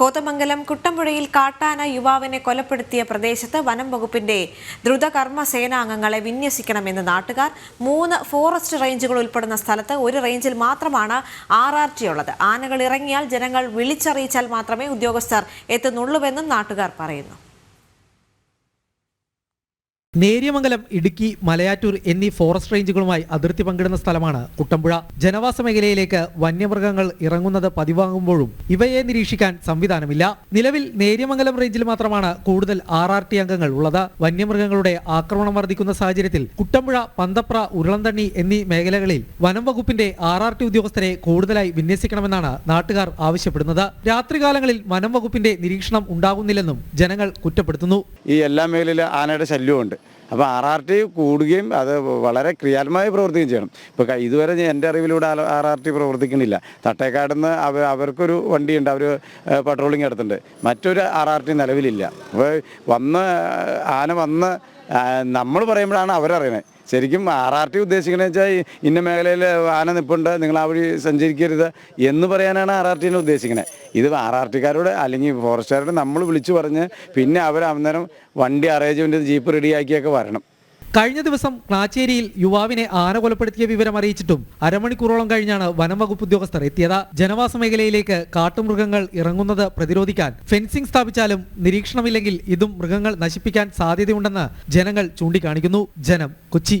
കോതമംഗലം കുട്ടമ്പുഴയിൽ കാട്ടാന യുവാവിനെ കൊലപ്പെടുത്തിയ പ്രദേശത്ത് വനം വകുപ്പിന്റെ ദ്രുതകർമ്മ സേനാംഗങ്ങളെ വിന്യസിക്കണമെന്ന് നാട്ടുകാർ. മൂന്ന് ഫോറസ്റ്റ് റേഞ്ചുകൾ ഉൾപ്പെടുന്ന സ്ഥലത്ത് ഒരു റേഞ്ചിൽ മാത്രമാണ് ആർ ആർ ടി ഉള്ളത്. ആനകൾ ഇറങ്ങിയാൽ ജനങ്ങൾ വിളിച്ചറിയിച്ചാൽ മാത്രമേ ഉദ്യോഗസ്ഥർ എത്തുന്നുള്ളൂവെന്നും നാട്ടുകാർ പറയുന്നു. നേര്യമംഗലം ഇടുക്കി മലയാറ്റൂർ എന്നീ ഫോറസ്റ്റ് റേഞ്ചുകളുമായി അതിർത്തി പങ്കിടുന്ന സ്ഥലമാണ് കുട്ടമ്പുഴ. ജനവാസ മേഖലയിലേക്ക് വന്യമൃഗങ്ങൾ ഇറങ്ങുന്നത് പതിവാകുമ്പോഴും ഇവയെ നിരീക്ഷിക്കാൻ സംവിധാനമില്ല. നിലവിൽ നേര്യമംഗലം റേഞ്ചിൽ മാത്രമാണ് കൂടുതൽ ആർ ആർ ടി അംഗങ്ങൾ ഉള്ളത്. വന്യമൃഗങ്ങളുടെ ആക്രമണം വർദ്ധിക്കുന്ന സാഹചര്യത്തിൽ കുട്ടമ്പുഴ പന്തപ്ര ഉരുളന്തണ്ണി എന്നീ മേഖലകളിൽ വനം വകുപ്പിന്റെ ആർ ആർ ടി ഉദ്യോഗസ്ഥരെ കൂടുതലായി വിന്യസിക്കണമെന്നാണ് നാട്ടുകാർ ആവശ്യപ്പെടുന്നത്. രാത്രികാലങ്ങളിൽ വനം വകുപ്പിന്റെ നിരീക്ഷണം ഉണ്ടാകുന്നില്ലെന്നും ജനങ്ങൾ കുറ്റപ്പെടുത്തുന്നു. ഈ എല്ലാ മേഖലയിലും ആനയുടെ ശല്യമുണ്ട് അപ്പോൾ ആർ ആർ ടി കൂടുകയും അത് വളരെ ക്രിയാത്മകമായി പ്രവർത്തിക്കുകയും ചെയ്യണം. ഇപ്പോൾ ഇതുവരെ എന്റെ അറിവിലൂടെ ആർ ആർ ടി പ്രവർത്തിക്കുന്നില്ല. തട്ടേക്കാട് നിന്ന് അവർ അവർക്കൊരു വണ്ടിയുണ്ട്. അവർ പട്രോളിങ് നടത്തുന്നുണ്ട്. മറ്റൊരു ആർ ആർ ടി നിലവിലില്ല. അപ്പോൾ വന്ന് ആന വന്ന് നമ്മൾ പറയുമ്പോഴാണ് അവരറിയണത് ശരിക്കും ആർ ആർ ടി ഉദ്ദേശിക്കണമെന്ന് വെച്ചാൽ ഇന്ന മേഖലയിൽ ആന നിപ്പുണ്ട് നിങ്ങൾ ആ വഴി സഞ്ചരിക്കരുത് എന്ന് പറയാനാണ് ആർ ആർ ടിനെ ഉദ്ദേശിക്കുന്നത് ഇത് ആർ ആർ ടിക്കാരോട് അല്ലെങ്കിൽ ഫോറസ്റ്റുകാരോട് നമ്മൾ വിളിച്ചു പറഞ്ഞ് പിന്നെ അവർ അന്നേരം വണ്ടി അറേഞ്ച്മെന്റ് ജീപ്പ് റെഡിയാക്കിയൊക്കെ വരണം. കഴിഞ്ഞ ദിവസം ക്ലാച്ചേരിയിൽ യുവാവിനെ ആന കൊലപ്പെടുത്തിയ വിവരം അറിയിച്ചിട്ടും അരമണിക്കൂറോളം കഴിഞ്ഞാണ് വനം വകുപ്പ് ഉദ്യോഗസ്ഥർ എത്തിയത്. ജനവാസ മേഖലയിലേക്ക് കാട്ടുമൃഗങ്ങൾ ഇറങ്ങുന്നത് പ്രതിരോധിക്കാൻ ഫെൻസിംഗ് സ്ഥാപിച്ചാലും നിരീക്ഷണമില്ലെങ്കിൽ ഇതും മൃഗങ്ങൾ നശിപ്പിക്കാൻ സാധ്യതയുണ്ടെന്ന് ജനങ്ങൾ ചൂണ്ടിക്കാണിക്കുന്നു. ജനം കൊച്ചി.